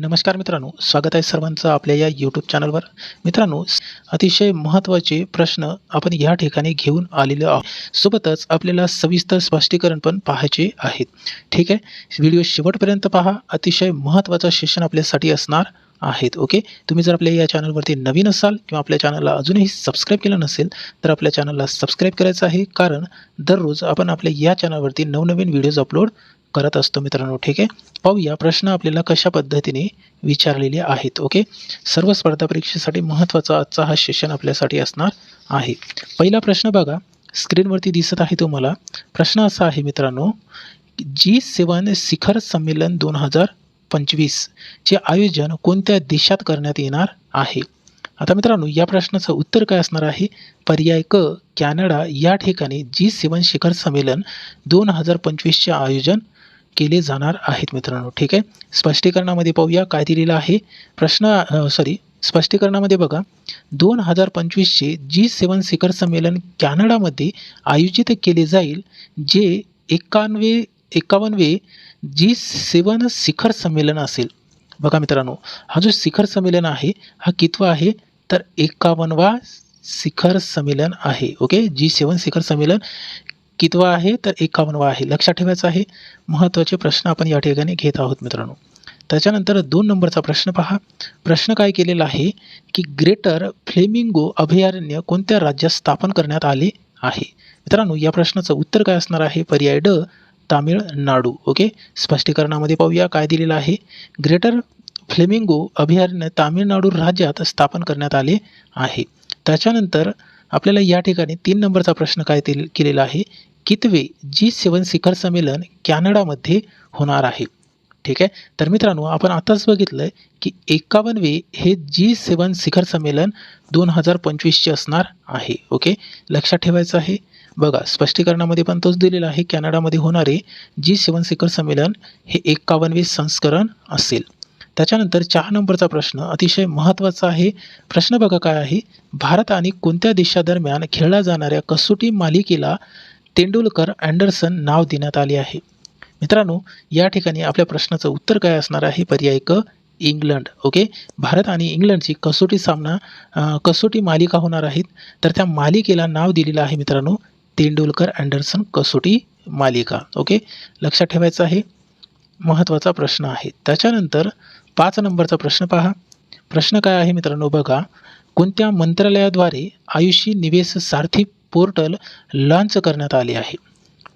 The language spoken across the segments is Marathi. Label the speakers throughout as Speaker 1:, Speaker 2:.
Speaker 1: नमस्कार मित्रांनो स्वागत आहे सर्वांचं आपल्या या यूट्यूब चॅनलवर मित्रांनो अतिशय महत्त्वाचे प्रश्न आपण या ठिकाणी घेऊन आलेलो आहोत. सोबतच आपल्याला सविस्तर स्पष्टीकरण पण पाहायचे आहेत ठीक आहे? व्हिडिओ शेवटपर्यंत पहा. अतिशय महत्त्वाचं सेशन आपल्यासाठी असणार आहेत. ओके? तुम्ही जर आपल्या या चॅनलवरती नवीन असाल किंवा आपल्या चॅनलला अजूनही सबस्क्राईब केलं नसेल तर आपल्या चॅनलला सबस्क्राईब करायचं आहे. कारण दररोज आपण आपल्या या चॅनलवरती नवनवीन व्हिडिओज अपलोड करत असतो मित्रांनो ठीक आहे? पाहूया प्रश्न आपल्याला कशा पद्धतीने विचारलेले आहेत ओके? सर्व स्पर्धा परीक्षेसाठी महत्त्वाचा आजचा हा सेशन आपल्यासाठी असणार आहे. पहिला प्रश्न बघा स्क्रीनवरती दिसत आहे तुम्हाला. प्रश्न असा आहे मित्रांनो जी सेवन शिखर संमेलन दोन हजार पंचवीसचे आयोजन कोणत्या देशात करण्यात येणार आहे? आता मित्रांनो या प्रश्नाचं उत्तर काय असणार आहे? पर्याय क कॅनडा. या ठिकाणी जी सेवन शिखर संमेलन दोन हजार पंचवीसचे आयोजन केले जाणार आहेत मित्रांनो. ठीक आहे? स्पष्टीकरणामध्ये पाहूया. काय दिलेलं आहे? प्रश्न सॉरी स्पष्टीकरणामध्ये बघा. दोन हजार पंचवीसचे जी सेवन शिखर संमेलन कॅनडामध्ये आयोजित केले जाईल जे एकावन्नवे एकावन्नवे जी सेवन शिखर संमेलन असेल. बघा मित्रांनो हा जो शिखर संमेलन आहे हा कितवा आहे? तर एकावन्नवा शिखर संमेलन आहे. ओके? जी सेवन शिखर संमेलन कितवा आहे? तर एकावन्नवा आहे. लक्षात ठेवायचं आहे महत्त्वाचे प्रश्न आपण या ठिकाणी घेत आहोत मित्रांनो. त्याच्यानंतर दोन नंबरचा प्रश्न पहा. प्रश्न काय केलेला आहे की ग्रेटर फ्लेमिंगो अभयारण्य कोणत्या राज्यात स्थापन करण्यात आले आहे? मित्रांनो या प्रश्नाचं उत्तर काय असणार आहे? पर्याय ड तामिळनाडू. ओके? स्पष्टीकरणामध्ये पाहूया काय दिलेलं आहे. ग्रेटर फ्लेमिंगो अभयारण्य तामिळनाडू राज्यात स्थापन करण्यात आले आहे. त्याच्यानंतर आपल्याला या ठिकाणी तीन नंबरचा प्रश्न काय केलेला आहे? कितवे जी सेवन शिखर संमेलन कॅनडामध्ये होणार आहे? ठीक आहे? तर मित्रांनो आपण आताच बघितलं आहे की एकावन्नवे हे जी सेवन शिखर संमेलन दोन हजार पंचवीसचे असणार आहे. ओके? लक्षात ठेवायचं आहे? बघा स्पष्टीकरणामध्ये पण तोच दिलेला आहे कॅनडामध्ये होणारे जी सेवन शिखर संमेलन हे एकावन्नवे संस्करण असेल. त्याच्यानंतर चार नंबरचा प्रश्न अतिशय महत्त्वाचा आहे. प्रश्न बघा काय आहे. भारत आणि कोणत्या देशादरम्यान खेळल्या जाणाऱ्या कसोटी मालिकेला तेंडुलकर अँडरसन नाव देण्यात आले आहे. मित्रांनो या ठिकाणी आपल्या प्रश्नाचं उत्तर काय असणार आहे? पर्याय क इंग्लंड. ओके? भारत आणि इंग्लंडची कसोटी सामना कसोटी मालिका होणार आहेत. तर त्या मालिकेला नाव दिलेलं आहे मित्रांनो तेंडुलकर अँडरसन कसोटी मालिका. ओके? लक्षात ठेवायचं आहे. महत्त्वाचा प्रश्न आहे. त्याच्यानंतर पाच नंबरचा प्रश्न पहा. प्रश्न काय आहे मित्रांनो बघा. कोणत्या मंत्रालयाद्वारे आयुषी निवेश सारथी पोर्टल लॉन्च करण्यात आले आहे?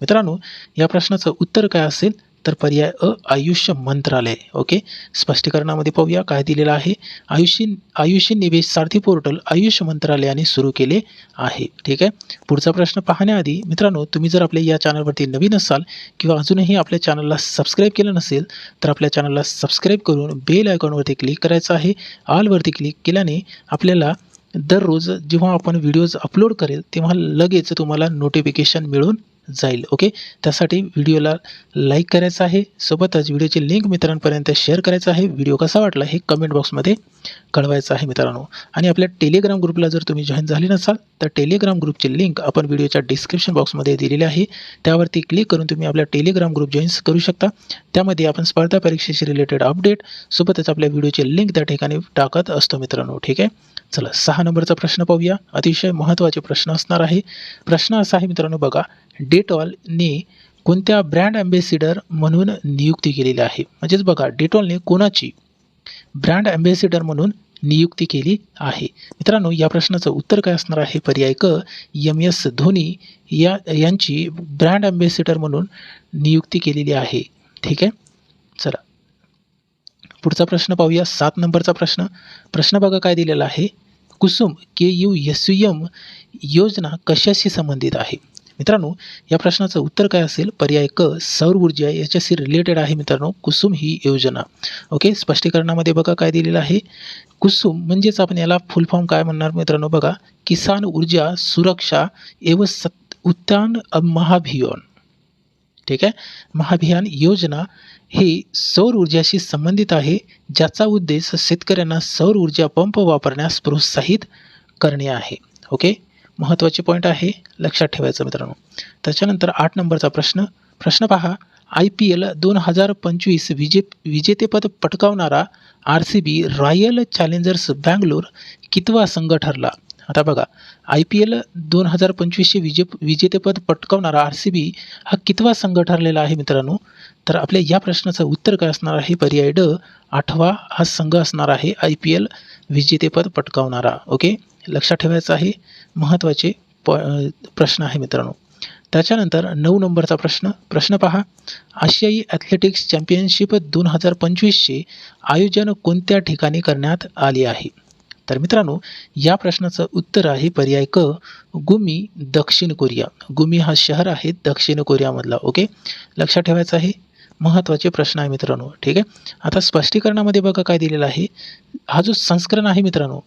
Speaker 1: मित्रांनो या प्रश्नाचं उत्तर काय असेल? तर पर्याय अ आयुष्य मंत्रालय. ओके? स्पष्टीकरणामध्ये पाहूया काय दिलेलं आहे. आयुष्य आयुष्य निवेश सारथी पोर्टल आयुष्य मंत्रालयाने सुरू केले आहे. ठीक आहे? पुढचा प्रश्न पाहण्याआधी मित्रांनो तुम्ही जर आपल्या या चॅनलवरती नवीन असाल किंवा अजूनही आपल्या चॅनलला सबस्क्राईब केलं नसेल तर आपल्या चॅनलला सबस्क्राईब करून बेल आयकॉनवरती क्लिक करायचं आहे. ऑलवरती क्लिक केल्याने आपल्याला दररोज जेव्हा आपण व्हिडिओज अपलोड करेल तेव्हा लगेच तुम्हाला नोटिफिकेशन मिळून जाईल ओके त्यासाठी व्हिडिओला लाईक करायचं आहे. सोबतच व्हिडिओची लिंक मित्रांपर्यंत शेअर करायचं आहे. व्हिडिओ कसा वाटला हे कमेंट बॉक्समध्ये कळवायचं आहे मित्रांनो. आणि आपल्या टेलिग्राम ग्रुपला जर तुम्ही जॉईन झाले नसाल तर टेलिग्राम ग्रुपची लिंक आपण व्हिडिओच्या डिस्क्रिप्शन बॉक्समध्ये दिलेली आहे. त्यावरती क्लिक करून तुम्ही आपल्या टेलिग्राम ग्रुप जॉईन करू शकता. त्यामध्ये आपण स्पर्धा परीक्षेशी रिलेटेड अपडेट सोबतच आपल्या व्हिडिओची लिंक त्या ठिकाणी टाकत असतो मित्रांनो ठीक आहे? चला सहा नंबरचा प्रश्न पाहूया. अतिशय महत्त्वाचे प्रश्न असणार आहे. प्रश्न असा आहे मित्रांनो बघा डेटॉलने कोणत्या ब्रँड ॲम्बेसिडर म्हणून नियुक्ती केलेली आहे? म्हणजेच बघा डेटॉलने कोणाची ब्रँड ॲम्बेसिडर म्हणून नियुक्ती केली आहे? मित्रांनो या प्रश्नाचं उत्तर काय असणार आहे? पर्याय क एम एस धोनी या यांची ब्रँड ॲम्बेसिडर म्हणून नियुक्ती केलेली आहे. ठीक आहे? चला पुढचा प्रश्न पाहूया. सात नंबरचा प्रश्न. प्रश्न बघा काय दिलेला आहे. Kusum K U S U M योजना कशाशी संबंधित आहे? मित्रांनो या प्रश्नाचं उत्तर काय असेल? पर्याय क सौर ऊर्जा याच्याशी रिलेटेड आहे मित्रांनो. कुसुम ही योजना. ओके स्पष्टीकरणामध्ये बघा काय दिलेलं आहे. कुसुम म्हणजेच आपण याला फुल फॉर्म काय म्हणणार मित्रांनो? बघा किसान ऊर्जा सुरक्षा एव सत उत्तान महाभियान. ठीक आहे? महाभियान योजना ही सौर ऊर्जाशी संबंधित आहे ज्याचा उद्देश शेतकऱ्यांना सौर ऊर्जा पंप वापरण्यास प्रोत्साहित करणे आहे. ओके? महत्त्वाचे पॉईंट आहे लक्षात ठेवायचं मित्रांनो. त्याच्यानंतर आठ नंबरचा प्रश्न. प्रश्न पहा आय पी एल दोन हजार पंचवीस विजे विजेतेपद पटकावणारा R C B royal challengers Bangalore कितवा संघ ठरला? आता बघा आय पी एल दोन हजार पंचवीसचे विजे विजेतेपद पटकावणारा आर सी बी हा कितवा संघ ठरलेला आहे मित्रांनो? तर आपल्या या प्रश्नाचं उत्तर काय असणार आहे? पर्याय ड आठवा हा संघ असणार आहे आय पी एल विजेतेपद पटकावणारा. ओके? लक्षात ठेवायचं आहे महत्त्वाचे प प्रश्न आहे मित्रांनो. त्याच्यानंतर नऊ नंबरचा प्रश्न प्रश्न पहा. आशियाई ॲथलेटिक्स चॅम्पियनशिप दोन हजार पंचवीसचे आयोजन कोणत्या ठिकाणी करण्यात आले आहे? तर मित्रांनो या प्रश्नाचं उत्तर आहे पर्याय क गुमी दक्षिण कोरिया. गुमी हा शहर आहे दक्षिण कोरियामधला ओके? लक्षात ठेवायचं आहे? महत्त्वाचे प्रश्न आहे मित्रांनो ठीक आहे? आता स्पष्टीकरणामध्ये बघा काय दिलेलं आहे. हा जो संस्करण आहे मित्रांनो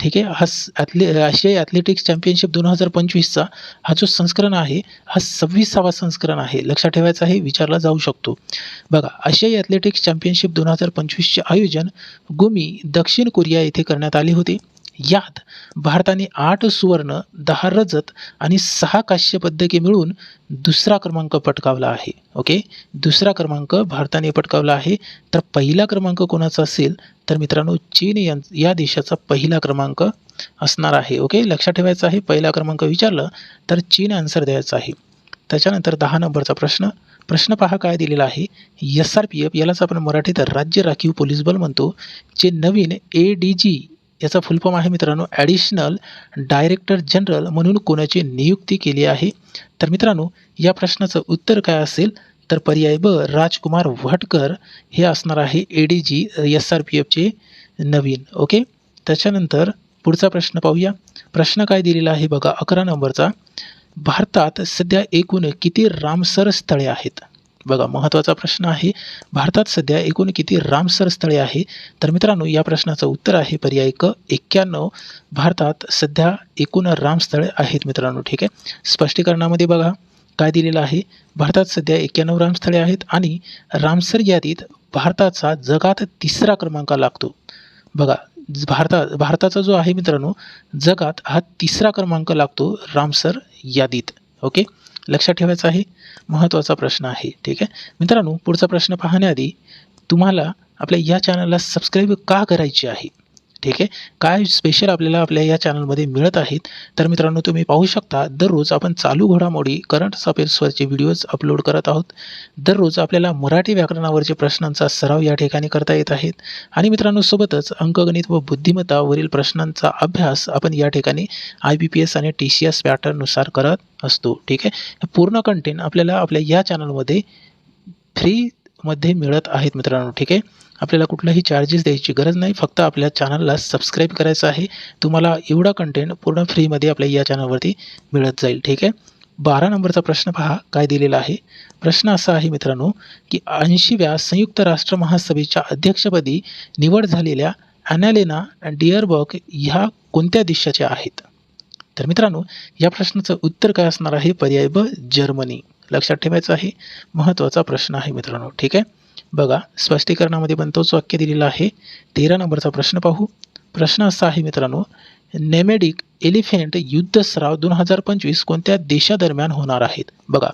Speaker 1: ठीक आहे? हा ॲथले आशियाई ॲथलेटिक्स चॅम्पियनशिप दोन हजार पंचवीसचा हा जो संस्करण आहे हा सव्वीसावा संस्करण आहे. लक्षात ठेवायचा आहे विचारला जाऊ शकतो. बघा आशियाई ॲथलेटिक्स चॅम्पियनशिप दोन हजार पंचवीसचे आयोजन गुमी दक्षिण कोरिया येथे करण्यात आले होते. यात भारताने आठ सुवर्ण दहा रजत आणि सहा काश्य पदके मिळून दुसरा क्रमांक पटकावला आहे. ओके? दुसरा क्रमांक भारताने पटकावला आहे. तर पहिला क्रमांक कोणाचा असेल? तर मित्रांनो चीन या या देशाचा पहिला क्रमांक असणार आहे. ओके? लक्षात ठेवायचं आहे पहिला क्रमांक विचारलं तर चीन आन्सर द्यायचा आहे. त्याच्यानंतर दहा नंबरचा प्रश्न. प्रश्न पहा काय दिलेला आहे. एस आर पी एफ यालाच आपण मराठीत राज्य राखीव पोलीस बल म्हणतो. जे नवीन ए डी जी याचा फुलफॉर्म आहे मित्रांनो ॲडिशनल डायरेक्टर जनरल म्हणून कोणाची नियुक्ती केली आहे? तर मित्रांनो या प्रश्नाचं उत्तर काय असेल? तर पर्याय ब राजकुमार भटकर हे असणार आहे A D G S R P एफचे नवीन ओके? त्याच्यानंतर पुढचा प्रश्न पाहूया. प्रश्न काय दिलेला आहे बघा अकरा नंबरचा. भारतात सध्या एकूण किती रामसर स्थळे आहेत? बघा महत्त्वाचा प्रश्न आहे भारतात सध्या एकूण किती रामसर स्थळे आहे? तर मित्रांनो या प्रश्नाचं उत्तर आहे पर्याय क एक्क्याण्णव. भारतात सध्या एकूण रामस्थळे आहेत मित्रांनो ठीक आहे? स्पष्टीकरणामध्ये बघा काय दिलेलं आहे? भारतात सध्या एक्क्याण्णव रामस्थळे आहेत आणि रामसर यादीत भारताचा जगात तिसरा क्रमांक लागतो. बघा भारता भारताचा जो आहे मित्रांनो जगात हा तिसरा क्रमांक लागतो रामसर यादीत ओके? लक्षात ठेवायचं आहे. महत्त्वाचा प्रश्न आहे. ठीक आहे? मित्रांनो पुढचा प्रश्न पाहण्याआधी तुम्हाला आपल्या या चॅनलला सबस्क्राईब का करायची आहे? ठीक आहे? काय स्पेशल आपल्याला आपल्या या चॅनलमध्ये मिळत आहेत? तर मित्रांनो तुम्ही पाहू शकता दररोज आपण चालू घडामोडी करंट अफेअर्सवरचे व्हिडिओज अपलोड करत आहोत. दररोज आपल्याला मराठी व्याकरणावरचे प्रश्नांचा सराव या ठिकाणी करता येत आहेत. आणि मित्रांनो सोबतच अंकगणित व बुद्धिमत्तावरील प्रश्नांचा अभ्यास आपण या ठिकाणी आय बी पी एस आणि टी सी एस पॅटर्ननुसार करत असतो. ठीक आहे? पूर्ण कंटेंट आपल्याला आपल्या या चॅनलमध्ये फ्री मध्ये मिळत आहेत मित्रांनो ठीक आहे? आपल्याला कुठलाही चार्जेस द्यायची गरज नाही फक्त आपल्या चॅनलला सबस्क्राईब करायचं आहे. तुम्हाला एवढा कंटेंट पूर्ण फ्रीमध्ये आपल्या या चॅनलवरती मिळत जाईल ठीक आहे? बारा नंबरचा प्रश्न पहा काय दिलेला आहे? प्रश्न असा आहे मित्रांनो की ऐंशीव्या संयुक्त राष्ट्र महासभेच्या अध्यक्षपदी निवड झालेल्या ॲनालेना डिअरबर्ग ह्या कोणत्या देशाच्या आहेत? तर मित्रांनो या प्रश्नाचं उत्तर काय असणार आहे? पर्याय ब जर्मनी. लक्षात ठेवायचं आहे. महत्त्वाचा प्रश्न आहे मित्रांनो. ठीक आहे? बघा स्पष्टीकरणामध्ये पण तोच वाक्य दिलेला आहे. तेरा नंबरचा प्रश्न पाहू. प्रश्न असा आहे मित्रांनो नेमेडिक एलिफेंट युद्ध सराव दोन हजार पंचवीस कोणत्या देशादरम्यान होणार आहेत? बघा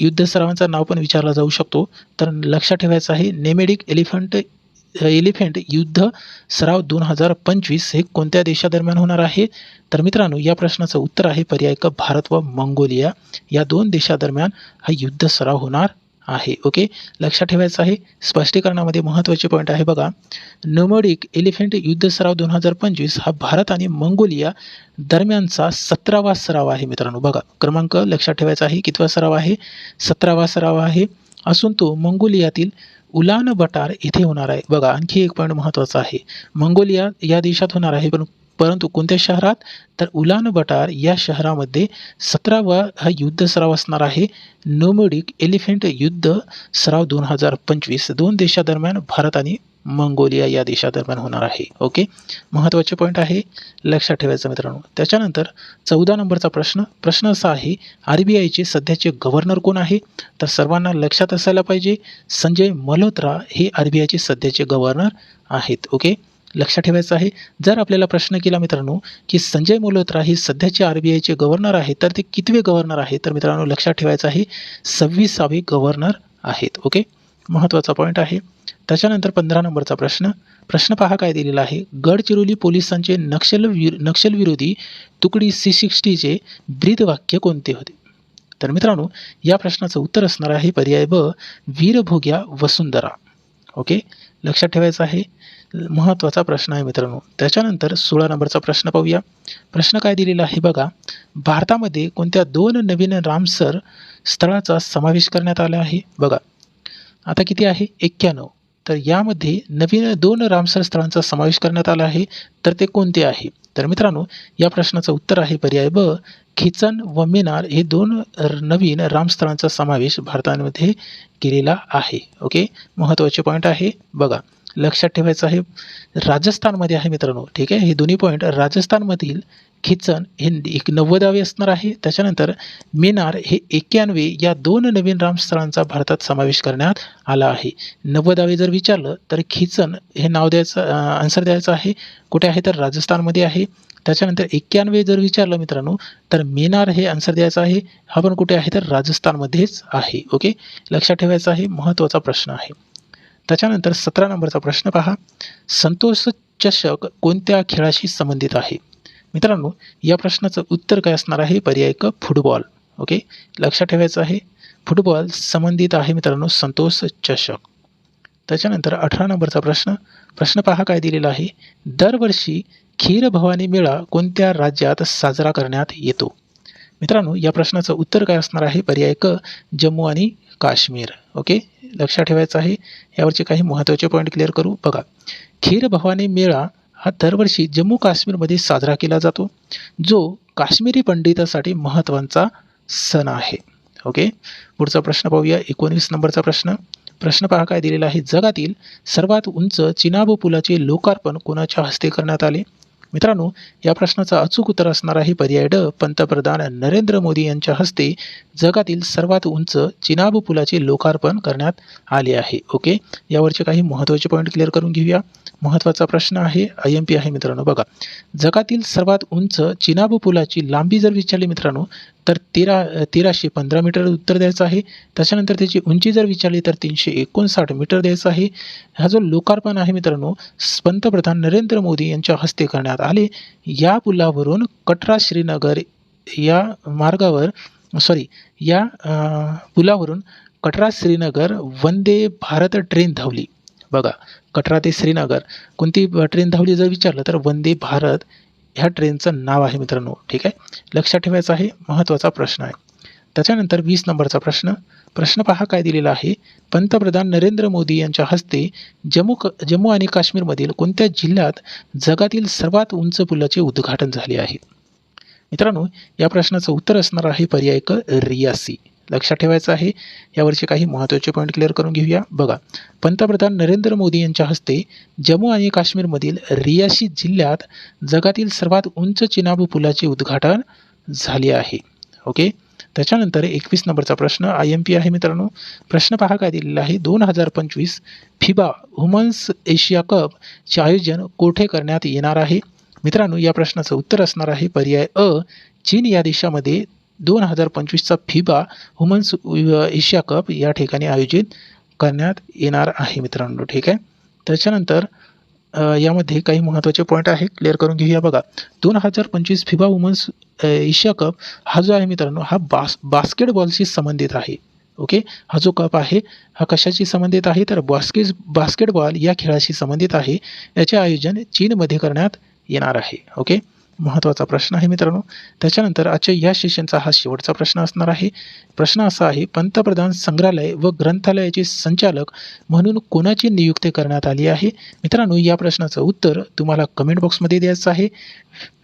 Speaker 1: युद्धसरावांचा नाव पण विचारला जाऊ शकतो तर लक्षात ठेवायचं आहे नेमेडिक एलिफंट एलिफेंट युद्ध सराव दोन हजार पंचवीस हे कोणत्या देशादरम्यान होणार आहे? तर मित्रांनो या प्रश्नाचं उत्तर आहे पर्याय क भारत व मंगोलिया. या दोन देशादरम्यान हा युद्ध सराव होणार आहे. ओके? लक्षात ठेवायचं आहे. स्पष्टीकरणामध्ये महत्त्वाचे पॉईंट आहे बघा. नोमोडिक एलिफंट युद्ध सराव दोन हजार पंचवीस हा भारत आणि मंगोलिया दरम्यानचा सतरावा सराव आहे मित्रांनो. बघा क्रमांक लक्षात ठेवायचा आहे. कितवा सराव आहे? सतरावा सराव आहे. असून तो मंगोलियातील उलान बटार येथे होणार आहे. बघा आणखी एक पॉईंट महत्त्वाचा आहे. मंगोलिया या देशात होणार आहे पण परंतु कोणत्या शहरात? तर उलान बटार या शहरामध्ये सतरावा हा युद्ध सराव असणार आहे. नोमोडिक एलिफंट युद्ध सराव दोन हजार पंचवीस. दोन देशादरम्यान भारत आणि मंगोलिया या देशादरम्यान होणार आहे. ओके? महत्त्वाचे पॉईंट आहे. लक्षात ठेवायचं मित्रांनो. त्याच्यानंतर चौदा नंबरचा प्रश्न. प्रश्न असा आहे आर बी आयचे सध्याचे गव्हर्नर कोण आहे? तर सर्वांना लक्षात असायला पाहिजे संजय मल्होत्रा हे आर बी आयचे सध्याचे गव्हर्नर आहेत. ओके? लक्षात ठेवायचं आहे. जर आपल्याला प्रश्न केला मित्रांनो की संजय मल्होत्रा हे सध्याचे आर बी आयचे गव्हर्नर आहे तर ते कितवे गव्हर्नर आहे? तर मित्रांनो लक्षात ठेवायचं आहे सव्वीसावे गव्हर्नर आहेत ओके महत्त्वाचा पॉईंट आहे. त्याच्यानंतर पंधरा नंबरचा प्रश्न. प्रश्न पहा काय दिलेला आहे. गडचिरोली पोलिसांचे नक्षल विर नक्षलविरोधी तुकडी सी सिक्स्टीचे ब्रीदवाक्य कोणते होते? तर मित्रांनो या प्रश्नाचं उत्तर असणार आहे पर्याय ब. वीरभोग्या वसुंधरा ओके लक्षात ठेवायचं आहे. महत्त्वाचा प्रश्न आहे मित्रांनो. त्याच्यानंतर सोळा नंबरचा प्रश्न पाहूया. प्रश्न काय दिलेला आहे बघा. भारतामध्ये कोणत्या दोन नवीन रामसर स्थळाचा समावेश करण्यात आला आहे? बघा. आता किती आहे? एक्क्याण्णव. तर यामध्ये नवीन दोन रामसर स्थळांचा समावेश करण्यात आला आहे. तर ते कोणते आहे? तर मित्रांनो या प्रश्नाचं उत्तर आहे पर्याय ब खिचन व मिनार हे दोन र- नवीन रामस्थळांचा समावेश भारतामध्ये केलेला आहे. ओके? महत्त्वाचे पॉईंट आहे. बघा. लक्षात ठेवायचं आहे. राजस्थानमध्ये आहे मित्रांनो ठीक आहे? हे दोन्ही पॉईंट राजस्थानमधील खिचन हे एक नव्वदावे असणार आहे. त्याच्यानंतर मेनार हे एक्क्याण्णवे या दोन नवीन रामस्थळांचा भारतात समावेश करण्यात आला आहे. नव्वदावे जर विचारलं तर खिचन हे नाव द्यायचं आन्सर द्यायचं आहे. कुठे आहे? तर राजस्थानमध्ये आहे. त्याच्यानंतर एक्क्याण्णवे जर विचारलं मित्रांनो तर मेनार हे आन्सर द्यायचं आहे. हा पण कुठे आहे? तर राजस्थानमध्येच आहे. ओके? लक्षात ठेवायचं आहे. महत्त्वाचा प्रश्न आहे. त्याच्यानंतर सतरा नंबरचा प्रश्न पहा. संतोष चषक कोणत्या खेळाशी संबंधित आहे? मित्रांनो या प्रश्नाचं उत्तर काय असणार आहे? पर्याय क फुटबॉल. ओके? लक्षात ठेवायचं आहे. फुटबॉल संबंधित आहे मित्रांनो संतोष चषक. त्याच्यानंतर अठरा नंबरचा प्रश्न. प्रश्न पहा काय दिलेला आहे. दरवर्षी खीर भवानी मेळा कोणत्या राज्यात साजरा करण्यात येतो? मित्रांनो या प्रश्नाचं उत्तर काय असणार आहे? पर्याय क जम्मू आणि काश्मीर. ओके लक्षात ठेवायचं आहे यावरचे काही महत्त्वाचे पॉईंट क्लिअर करू. बघा खीर भवानी मेळा हा दरवर्षी जम्मू काश्मीरमध्ये साजरा केला जातो जो काश्मीरी पंडितासाठी महत्त्वाचा सण आहे. ओके पुढचा प्रश्न पाहूया एकोणवीस नंबरचा प्रश्न. प्रश्न पहा काय दिलेला आहे. जगातील सर्वात उंच चिनाब पुलाचे लोकार्पण कोणाच्या हस्ते करण्यात आले? मित्रांनो या प्रश्नाचं अचूक उत्तर असणार आहे पर्याय ड पंतप्रधान नरेंद्र मोदी यांच्या हस्ते जगातील सर्वात उंच चिनाब पुलाचे लोकार्पण करण्यात आले आहे. ओके यावरचे काही महत्त्वाचे पॉईंट क्लिअर करून घेऊया. महत्त्वाचा प्रश्न आहे आय एम पी आहे मित्रांनो बघा. जगातील सर्वात उंच चिनाब पुलाची लांबी जर विचारली मित्रांनो तर तेरा तेराशे पंधरा मीटर उत्तर द्यायचं आहे. त्याच्यानंतर त्याची उंची जर विचारली तर तीनशे एकोणसाठ मीटर द्यायचं आहे. हा जो लोकार्पण आहे मित्रांनो पंतप्रधान नरेंद्र मोदी यांच्या हस्ते करण्यात आले. या पुलावरून कटरा श्रीनगर या मार्गावर सॉरी या पुलावरून कटरा श्रीनगर वंदे भारत ट्रेन धावली. बघा कटरा ते श्रीनगर कोणती ट्रेन धावली जर विचारलं तर वंदे भारत ह्या ट्रेनचं नाव आहे मित्रांनो. ठीक आहे? लक्षात ठेवायचं आहे महत्त्वाचा प्रश्न आहे. त्याच्यानंतर वीस नंबरचा प्रश्न. प्रश्न पहा काय दिलेला आहे. पंतप्रधान नरेंद्र मोदी यांच्या हस्ते जम्मू क जम्मू आणि काश्मीरमधील कोणत्या जिल्ह्यात जगातील सर्वात उंच पुलाचे उद्घाटन झाले आहे? मित्रांनो या प्रश्नाचं उत्तर असणार आहे पर्याय क रियासी. लक्षात ठेवायचं आहे यावरचे काही महत्त्वाचे पॉईंट क्लिअर करून घेऊया. बघा पंतप्रधान नरेंद्र मोदी यांच्या हस्ते जम्मू आणि काश्मीरमधील रियासी जिल्ह्यात जगातील सर्वात उंच चिनाब पुलाचे उद्घाटन झाले आहे. ओके? त्याच्यानंतर एकवीस नंबरचा प्रश्न आय एम पी आहे मित्रांनो. प्रश्न पहा काय दिलेला आहे. दोन हजार पंचवीस फिबा वुमन्स एशिया कपचे आयोजन कोठे करण्यात येणार आहे? मित्रांनो या प्रश्नाचं उत्तर असणार आहे पर्याय अ चीन या देशामध्ये दोन हजार पंचवीसचा फिबा वुमन्स एशिया कप या ठिकाणी आयोजित करण्यात येणार आहे मित्रांनो. ठीक आहे? त्याच्यानंतर यामध्ये काही महत्त्वाचे पॉईंट आहे. क्लिअर करून घेऊया बघा. दोन हजार पंचवीस फिबा वुमन्स एशिया कप हा जो आहे मित्रांनो हा बास बास्केटबॉलशी संबंधित आहे. ओके? हा जो कप आहे हा कशाशी संबंधित आहे? तर बास्केट बास्केटबॉल या खेळाशी संबंधित आहे. याचे आयोजन चीनमध्ये करण्यात येणार आहे. ओके? महत्त्वाचा प्रश्न आहे मित्रांनो. त्याच्यानंतर आजच्या या सेशनचा हा शेवटचा प्रश्न असणार आहे. प्रश्न असा आहे पंतप्रधान संग्रहालय व ग्रंथालयाचे संचालक म्हणून कोणाची नियुक्ती करण्यात आली आहे? मित्रांनो या प्रश्नाचं उत्तर तुम्हाला कमेंट बॉक्समध्ये द्यायचं आहे.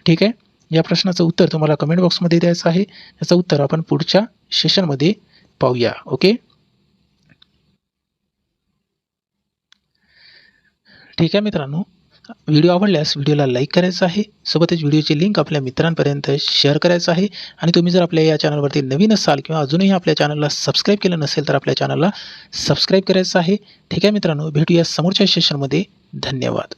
Speaker 1: ठीक आहे? या प्रश्नाचं उत्तर तुम्हाला कमेंट बॉक्समध्ये द्यायचं आहे. याचं उत्तर आपण पुढच्या सेशनमध्ये पाहूया. ओके ठीक आहे मित्रांनो? व्हिडिओ आवडल्यास व्हिडिओला लाईक करायचं आहे. सोबतच व्हिडिओची लिंक आपल्या मित्रांपर्यंत शेअर करायचं आहे. आणि तुम्ही जर आपल्या या चॅनलवरती नवीन असाल किंवा अजूनही आपल्या चॅनलला सबस्क्राईब केलं नसेल तर आपल्या चॅनलला सबस्क्राईब करायचं आहे. ठीक आहे मित्रांनो भेटूया समोरच्या सेशनमध्ये धन्यवाद.